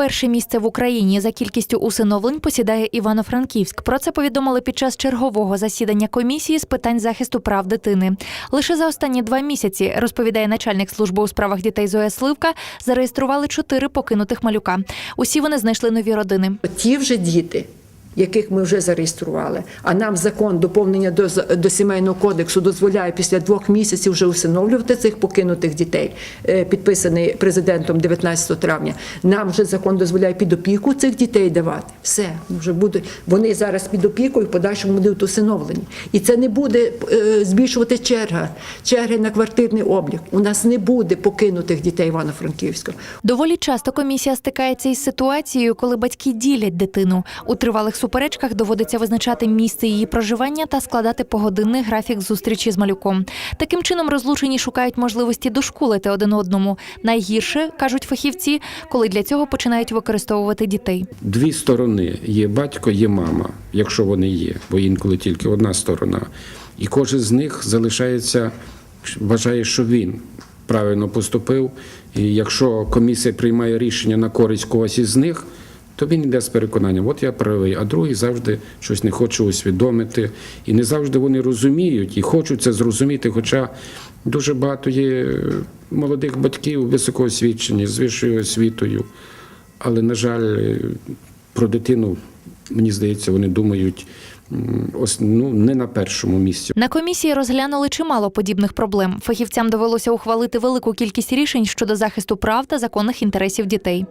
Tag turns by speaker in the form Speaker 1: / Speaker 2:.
Speaker 1: Перше місце в Україні за кількістю усиновлень посідає Івано-Франківськ. Про це повідомили під час чергового засідання комісії з питань захисту прав дитини. Лише за останні два місяці, розповідає начальник служби у справах дітей Зоя Сливка, зареєстрували чотири покинутих малюка. Усі вони знайшли нові родини.
Speaker 2: Ті вже діти, яких ми вже зареєстрували, а нам закон доповнення до, до сімейного кодексу дозволяє після двох місяців вже усиновлювати цих покинутих дітей, е, підписаний президентом 19 травня. Нам вже закон дозволяє під опіку цих дітей давати. Все вже буде. Вони зараз під опікою, в подальшому будуть усиновлені. І це не буде е, збільшувати черга, черги на квартирний облік. У нас не буде покинутих дітей Івано-Франківська.
Speaker 1: Доволі часто комісія стикається із ситуацією, коли батьки ділять дитину. У тривалих суперечках доводиться визначати місце її проживання та складати погодинний графік зустрічі з малюком. Таким чином розлучені шукають можливості дошкулити один одному. Найгірше кажуть фахівці, коли для цього починають використовувати дітей.
Speaker 3: Дві сторони є батько, є мама, якщо вони є, бо інколи тільки одна сторона. І кожен з них залишається, вважає, що він правильно поступив. І якщо комісія приймає рішення на користь когось із них, то він йде з переконанням, от я правий, а другий завжди щось не хоче усвідомити. І не завжди вони розуміють і хочуть це зрозуміти. Хоча дуже багато є молодих батьків високоосвічені, з вищою освітою. Але, на жаль, е, про дитину, мені здається, вони думають м, ос- ну, не на першому місці.
Speaker 1: На комісії розглянули чимало подібних проблем. Фахівцям довелося ухвалити велику кількість рішень щодо захисту прав та законних інтересів дітей.